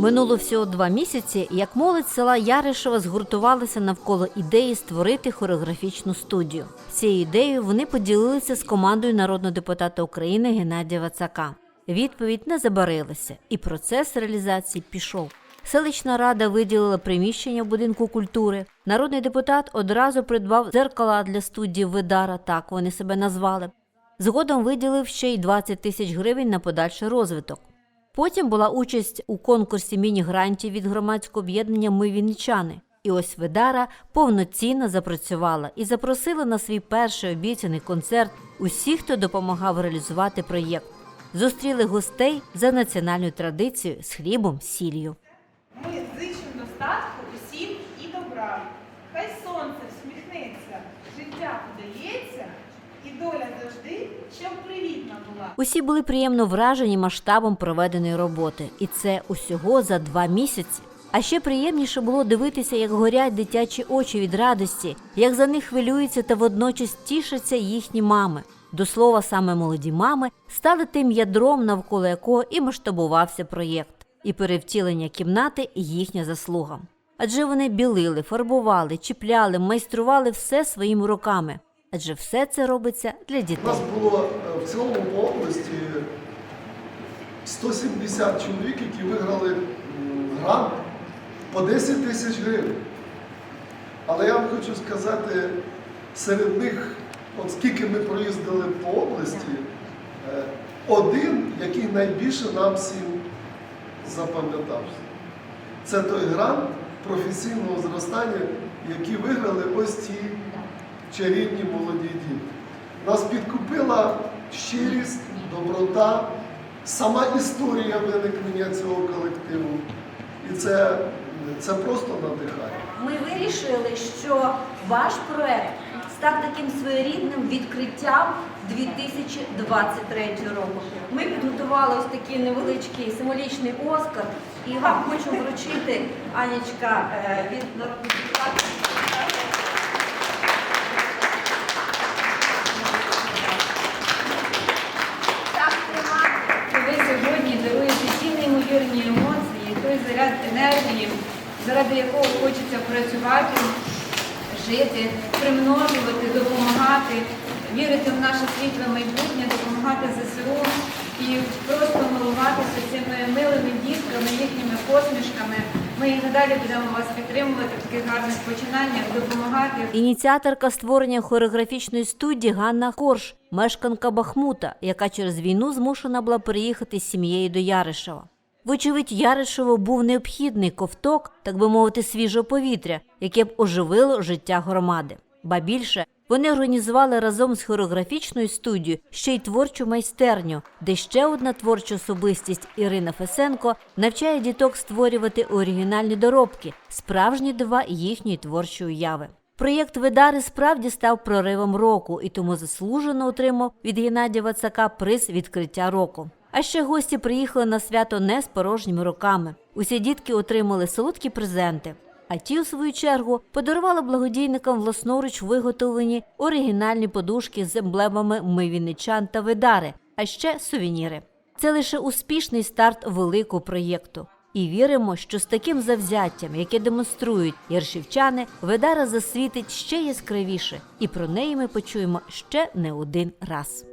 Минуло всього два місяці, як молодь села Яришева згуртувалася навколо ідеї створити хореографічну студію. Цією ідеєю вони поділилися з командою народного депутата України Геннадія Вацака. Відповідь не забарилася, і процес реалізації пішов. Селищна рада виділила приміщення в будинку культури. Народний депутат одразу придбав дзеркала для студії Видара, так вони себе назвали. Згодом виділив ще й 20 тисяч гривень на подальший розвиток. Потім була участь у конкурсі міні-грантів від громадського об'єднання Ми Вінничани. І ось Видара повноцінно запрацювала і запросила на свій перший обіцяний концерт усіх, хто допомагав реалізувати проєкт. Зустріли гостей за національною традицією з хлібом, сіллю. Ми зичимо достатку усім і добра. Хай сонце всміхнеться, життя подається, і доля завжди, щоб привітна була. Усі були приємно вражені масштабом проведеної роботи, і це усього за два місяці. А ще приємніше було дивитися, як горять дитячі очі від радості, як за них хвилюються та водночас тішаться їхні мами. До слова, саме молоді мами стали тим ядром, навколо якого і масштабувався проєкт, і перевтілення кімнати їхня заслуга. Адже вони білили, фарбували, чіпляли, майстрували все своїми руками. Адже все це робиться для У нас було е, в цілому по області 170 чоловік, які виграли грант по 10 тисяч гривень. Але я вам хочу сказати, серед них, от скільки ми проїздили по області, е, один, який найбільше нам всім запам'ятався. Це той грант професійного зростання, який виграли ось ці чарівні молоді діти. Нас підкупила щирість, доброта, сама історія виникнення цього колективу. І це, це просто надихає. Ми вирішили, що ваш проект став таким своєрідним відкриттям 2023 року. Ми підготували ось такий невеличкий символічний Оскар і вам хочу вручити Анічка е, від народного депутата. Ті емоції, той заряд енергії, заради якого хочеться працювати, жити, примножувати, допомагати, вірити в наше світле майбутнє, допомагати ЗСУ і просто милуватися цими милими дітками, їхніми посмішками. Ми і надалі будемо вас підтримувати в таких гарних починаннях, допомагати. Ініціаторка створення хореографічної студії Ганна Корж, мешканка Бахмута, яка через війну змушена була переїхати з сім'єю до Яришева. Вочевидь, Яришево був необхідний ковток, так би мовити, свіжого повітря, яке б оживило життя громади. Ба більше вони організували разом з хореографічною студією ще й творчу майстерню, де ще одна творча особистість Ірина Фесенко навчає діток створювати оригінальні доробки, справжні дива їхньої творчої уяви. Проєкт Видари справді став проривом року і тому заслужено отримав від Геннадія Вацака приз відкриття року. А ще гості приїхали на свято не з порожніми руками. Усі дітки отримали солодкі презенти. А ті, у свою чергу, подарували благодійникам власноруч виготовлені оригінальні подушки з емблемами Ми Вінничан та Видари, а ще сувеніри. Це лише успішний старт великого проєкту. І віримо, що з таким завзяттям, яке демонструють яршівчани, Видара засвітить ще яскравіше, і про неї ми почуємо ще не один раз.